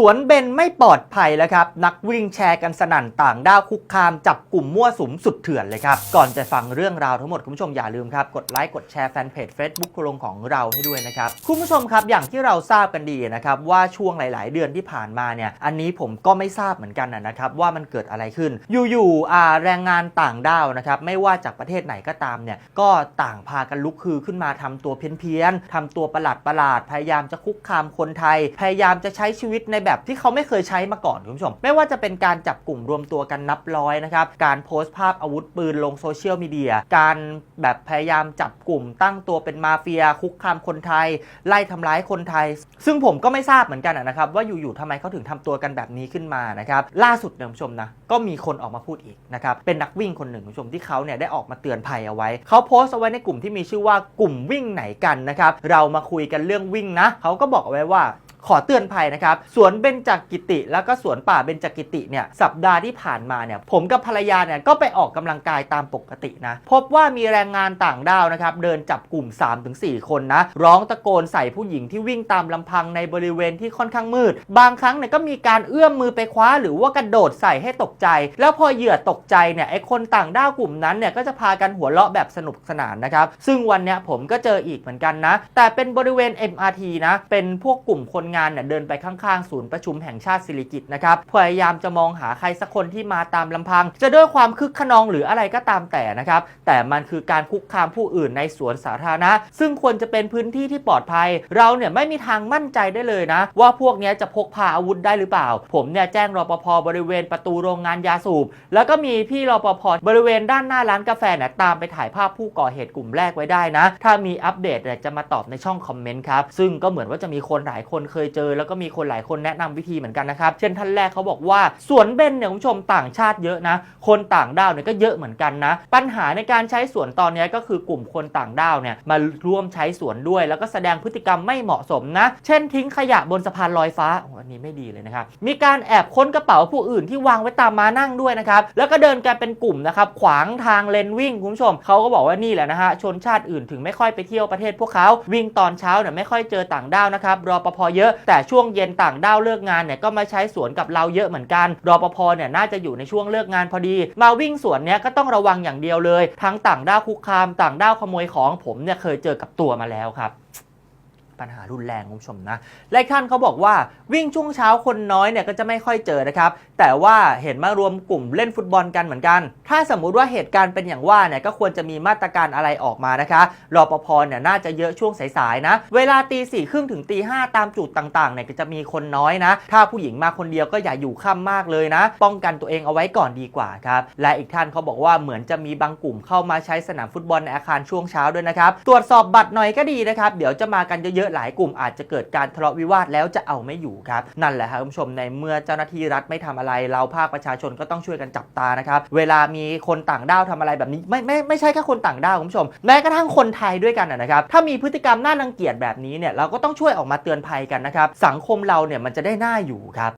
สวนเบนไม่ปลอดภัยแล้วครับ นักวิ่งแชร์กันสนั่นต่างด้าวคุกคามจับกลุ่มมั่วสุมสุดเถื่อนเลยครับ ก่อนจะฟังเรื่องราวทั้งหมด คุณผู้ชมอย่าลืมครับ กดไลค์ กดแชร์แฟนเพจ Facebook คุลงของเราให้ด้วยนะครับ คุณผู้ชมครับอย่างที่เราทราบกันดีนะครับ ว่าช่วงหลาย ๆ เดือนที่ผ่านมาเนี่ยอันนี้ผมก็ไม่ทราบเหมือนกันนะครับว่ามันเกิดอะไรขึ้น อยู่ๆอ่าแรงงานต่างด้าวนะครับไม่ว่าจากประเทศไหนก็ตามเนี่ยก็ต่างพากันลุกคือขึ้นมาทำตัวเพี้ยนๆทำตัวประหลาดประหลาดๆพยายามจะคุกคามคนไทย พยายามจะใช้ชีวิตในแบบที่เขาไม่เคยใช้มาก่อนคุณผู้ชม ไม่ว่าจะเป็นการจับกลุ่มรวมตัวกันนับร้อยนะครับ การโพสต์ภาพอาวุธปืนลงโซเชียลมีเดีย การแบบพยายามจับกลุ่มตั้งตัวเป็นมาเฟีย คุกคามคนไทย ไล่ทำร้ายคนไทย ซึ่งผมก็ไม่ทราบเหมือนกันนะครับว่าอยู่ๆทำไมเขาถึงทำตัวกันแบบนี้ขึ้นมานะครับล่าสุดเนี่ยคุณผู้ชมนะก็มีคนออกมาพูดอีกนะครับเป็นนักวิ่งคนหนึ่งคุณผู้ชมที่เขาเนี่ยได้ออกมาเตือนภัยเอาไว้เขาโพสต์เอาไว้ในกลุ่มที่มีชื่อว่ากลุ่มวิ่งไหนกันนะครับเรามาคุยกันเรื่องวิ่งนะเขาก็บอกเอาไว้ว่า ขอเตือนภัยนะครับ สวนเบญจกิติ แล้วก็สวนป่าเบญจกิติเนี่ยสัปดาห์ที่ผ่านมาเนี่ยผมกับภรรยาเนี่ยก็ไปออกกำลังกายตามปกตินะ พบว่ามีแรงงานต่างด้าวนะครับ เดินจับกลุ่ม 3-4 คนนะ ร้องตะโกนใส่ผู้หญิงที่วิ่งตามลำพังในบริเวณที่ค่อนข้างมืด บางครั้งเนี่ยก็มีการเอื้อมมือไปคว้า หรือว่ากระโดดใส่ให้ตกใจ แล้วพอเหยื่อตกใจเนี่ยไอ้คนต่างด้าวกลุ่มนั้นเนี่ยก็จะพากันหัวเราะแบบสนุกสนานนะครับซึ่งวันเนี้ยผมก็เจออีกเหมือนกันนะ แต่เป็นบริเวณ MRT นะเป็นพวกกลุ่มคนงานเนี่ยเดินไปข้างๆ ศูนย์ประชุมแห่งชาติสิริกิตนะครับพยายามจะมองหาใครสักคนที่มาตามลำพัง จะด้วยความคึกขนองหรืออะไรก็ตามแต่นะครับ แต่มันคือการคุกคามผู้อื่นในสวนสาธารณะ ซึ่งควรจะเป็นพื้นที่ที่ปลอดภัย เราเนี่ยไม่มีทางมั่นใจได้เลยนะ ว่าพวกนี้จะพกพาอาวุธได้หรือเปล่า ผมเนี่ยแจ้งรปภบริเวณประตูโรงงานยาสูบ แล้วก็มีพี่รปภบริเวณด้านหน้าร้านกาแฟเนี่ยตามไปถ่ายภาพผู้ก่อเหตุกลุ่มแรกไว้ได้นะ ถ้ามีอัปเดตเนี่ยจะมาตอบในช่องคอมเมนต์ครับซึ่งก็เหมือนว่าจะมีคนหลายคนเคยเจอ แล้วก็มีคนหลายคนแนะนำวิธีเหมือนกันนะครับ เช่นท่านแรกเขาบอกว่าสวนเบนเนี่ยคุณผู้ชมต่างชาติเยอะนะ คนต่างด้าวเนี่ยก็เยอะเหมือนกันนะ ปัญหาในการใช้สวนตอนนี้ก็คือกลุ่มคนต่างด้าวเนี่ยมาร่วมใช้สวนด้วย แล้วก็แสดงพฤติกรรมไม่เหมาะสมนะ เช่นทิ้งขยะบนสะพานลอยฟ้าอ้อันนี้ไม่ดีเลยนะครับ มีการแอบค้นกระเป๋าผู้อื่นที่วางไว้ตามมานั่งด้วยนะครับ แล้วก็เดินกันเป็นกลุ่มนะครับ ขวางทางเลนวิ่งคุณผู้ชม เขาก็บอกว่านี่แหละนะฮะ ชนชาติอื่นถึงไม่ค่อยไปเที่ยวประเทศพวกเขา วิ่งตอนเช้าเนี่ยไม่ค่อยเจอต่างด้าวนะครับ รอปภเยอะแต่ช่วงเย็นต่างด้าวเลิกงานเนี่ยก็มาใช้สวนกับเราเยอะเหมือนกันรอปภเนี่ยน่าจะอยู่ในช่วงเลิกงานพอดี มาวิ่งสวนเนี้ยก็ต้องระวังอย่างเดียวเลย ทั้งต่างด้าวคุกคาม ต่างด้าวขโมยของผมเนี่ยเคยเจอกับตัวมาแล้วครับ ปัญหารุนแรงคุณผู้ชมนะและท่านเขาบอกว่าวิ่งช่วงเช้าคนน้อยเนี่ยก็จะไม่ค่อยเจอนะครับ แต่ว่าเห็นมารวมกลุ่มเล่นฟุตบอลกันเหมือนกัน ถ้าสมมุติว่าเหตุการณ์เป็นอย่างว่าเนี่ยก็ควรจะมีมาตรการอะไรออกมานะคะรอปภเนี่ยน่าจะเยอะช่วงสายๆนะ เวลาตีสี่ครึ่งถึงตีห้าตามจุดต่างๆเนี่ยก็จะมีคนน้อยนะ ถ้าผู้หญิงมาคนเดียวก็อย่าอยู่ค่ำมากเลยนะ ป้องกันตัวเองเอาไว้ก่อนดีกว่าครับและอีกท่านเขาบอกว่าเหมือนจะมีบางกลุ่มเข้ามาใช้สนามฟุตบอลในอาคารช่วงเช้าด้วยนะครับตรวจสอบบัตรหน่อยก็ดีนะครับเดี๋ยวจะมากันเยอะหลายกลุ่มอาจจะเกิดการทะเลาะวิวาทแล้วจะเอาไม่อยู่ครับ นั่นแหละครับคุณผู้ชมในเมื่อเจ้าหน้าที่รัฐไม่ทำอะไร เราภาคประชาชนก็ต้องช่วยกันจับตานะครับ เวลามีคนต่างด้าวทำอะไรแบบนี้ไม่ไม่ไม่ใช่แค่คนต่างด้าวคุณผู้ชม แม้กระทั่งคนไทยด้วยกันนะนะครับ ถ้ามีพฤติกรรมน่ารังเกียจแบบนี้เนี่ยเราก็ต้องช่วยออกมาเตือนภัยกันนะครับ สังคมเราเนี่ยมันจะได้น่าอยู่ครับ